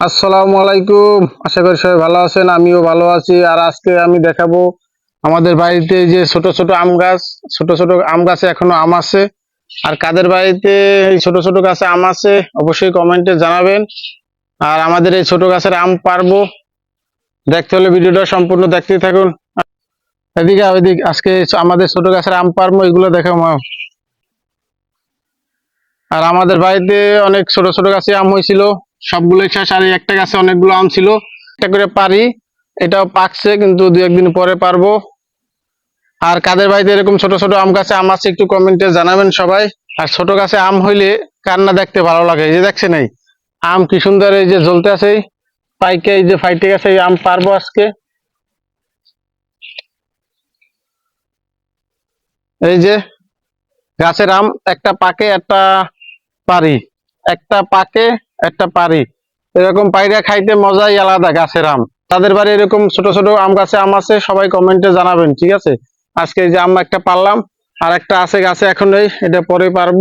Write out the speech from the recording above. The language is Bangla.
আসসালামু আলাইকুম। আশা করি সবাই ভালো আছেন আমিও ভালো আছি। আর আজকে আমি দেখাবো আমাদের বাড়িতে যে ছোট ছোট আম গাছ ছোট ছোট আম গাছে এখনও আম আছে। আর কাদের বাড়িতে এই ছোট ছোট গাছে আম আছে অবশ্যই কমেন্টে জানাবেন। আর আমাদের এই ছোট গাছের আম পারব। দেখতে হলে ভিডিওটা সম্পূর্ণ দেখতেই থাকুন। এদিকে আও, এদিক আজকে আমাদের ছোট গাছের আম পারব এগুলো দেখাবো আর আমাদের বাড়িতে অনেক ছোট ছোট গাছে আম হয়েছিল। সবগুলো শেষ। আর একটা গাছে অনেকগুলো আম ছিল। একটা করে পারি, এটাও পাকছে, কিন্তু দু একদিন পরে পারব। আর কাদের বাড়িতে এরকম ছোট ছোট আম গাছে আম আছে একটু কমেন্টে জানাবেন সবাই। আর ছোট গাছে আম হইলে কান্না দেখতে ভালো লাগে। এই যে দেখছে নাই আম কি সুন্দর এই যে জ্বলতে আছে পাইকে, এই যে ফাইটে গেছে আম পারব আজকে। এই যে গাছের আম, একটা পাকে, একটা পারি। একটা পাকে, একটা পারি। এরকম পাইরা খাইতে মজাই আলাদা গাছের আম। তাদের বাড়ি এরকম ছোট ছোট আম গাছে আম আছে, সবাই কমেন্টে জানাবেন, ঠিক আছে? আজকে যে আম একটা পারলাম আর একটা আছে গাছে এখন এই, এটা পরে পারব।